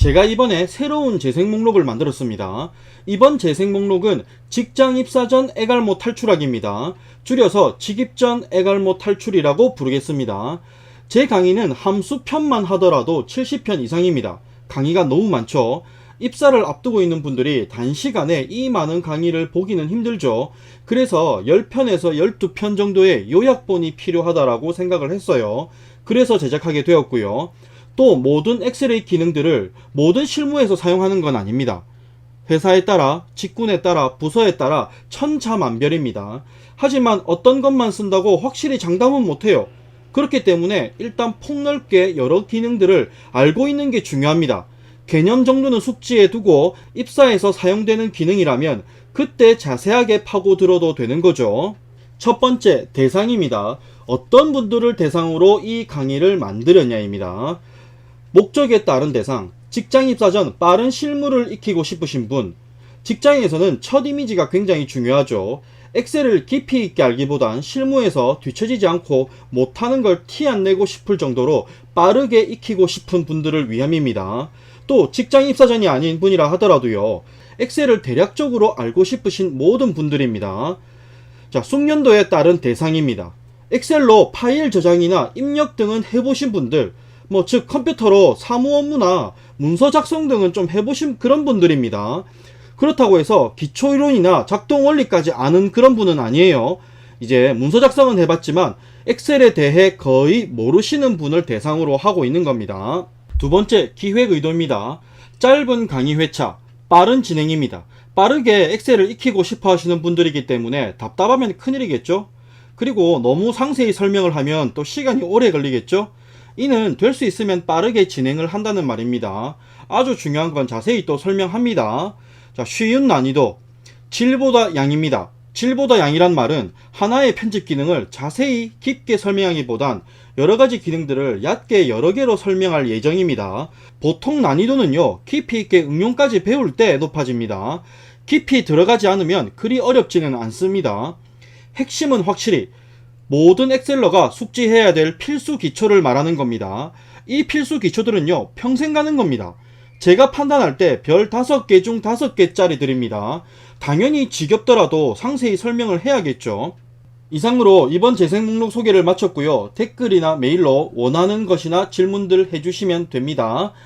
제가 이번에 새로운 재생 목록을 만들었습니다. 이번 재생 목록은 직장 입사 전 애갈모 탈출하기입니다. 줄여서 직입 전 애갈모 탈출이라고 부르겠습니다. 제 강의는 함수 편만 하더라도 70편 이상입니다. 강의가 너무 많죠. 입사를 앞두고 있는 분들이 단시간에 이 많은 강의를 보기는 힘들죠. 그래서 10편에서 12편 정도의 요약본이 필요하다라고 생각을 했어요. 그래서 제작하게 되었고요. 또 모든 엑셀의 기능들을 모든 실무에서 사용하는 건 아닙니다. 회사에 따라, 직군에 따라, 부서에 따라 천차만별입니다. 하지만 어떤 것만 쓴다고 확실히 장담은 못해요. 그렇기 때문에 일단 폭넓게 여러 기능들을 알고 있는 게 중요합니다. 개념 정도는 숙지해 두고 입사에서 사용되는 기능이라면 그때 자세하게 파고들어도 되는 거죠. 첫 번째, 대상입니다. 어떤 분들을 대상으로 이 강의를 만들었냐입니다. 목적에 따른 대상, 직장 입사 전 빠른 실무를 익히고 싶으신 분, 직장에서는 첫 이미지가 굉장히 중요하죠. 엑셀을 깊이 있게 알기보단 실무에서 뒤처지지 않고 못하는 걸 티 안 내고 싶을 정도로 빠르게 익히고 싶은 분들을 위함입니다. 또 직장 입사 전이 아닌 분이라 하더라도요. 엑셀을 대략적으로 알고 싶으신 모든 분들입니다. 자, 숙련도에 따른 대상입니다. 엑셀로 파일 저장이나 입력 등은 해보신 분들, 뭐, 즉, 컴퓨터로 사무 업무나 문서 작성 등은 좀 해보신 그런 분들입니다. 그렇다고 해서 기초 이론이나 작동 원리까지 아는 그런 분은 아니에요. 이제 문서 작성은 해봤지만 엑셀에 대해 거의 모르시는 분을 대상으로 하고 있는 겁니다. 두 번째, 기획 의도입니다. 짧은 강의 회차, 빠른 진행입니다. 빠르게 엑셀을 익히고 싶어 하시는 분들이기 때문에 답답하면 큰일이겠죠? 그리고 너무 상세히 설명을 하면 또 시간이 오래 걸리겠죠? 이는 될 수 있으면 빠르게 진행을 한다는 말입니다. 아주 중요한 건 자세히 또 설명합니다. 자, 쉬운 난이도. 질보다 양입니다. 질보다 양이란 말은 하나의 편집 기능을 자세히 깊게 설명하기보단 여러 가지 기능들을 얕게 여러 개로 설명할 예정입니다. 보통 난이도는요, 깊이 있게 응용까지 배울 때 높아집니다. 깊이 들어가지 않으면 그리 어렵지는 않습니다. 핵심은 확실히 모든 엑셀러가 숙지해야 될 필수 기초를 말하는 겁니다. 이 필수 기초들은요, 평생 가는 겁니다. 제가 판단할 때 별 5개 중 5개짜리 드립니다. 당연히 지겹더라도 상세히 설명을 해야겠죠. 이상으로 이번 재생 목록 소개를 마쳤고요. 댓글이나 메일로 원하는 것이나 질문들 해주시면 됩니다.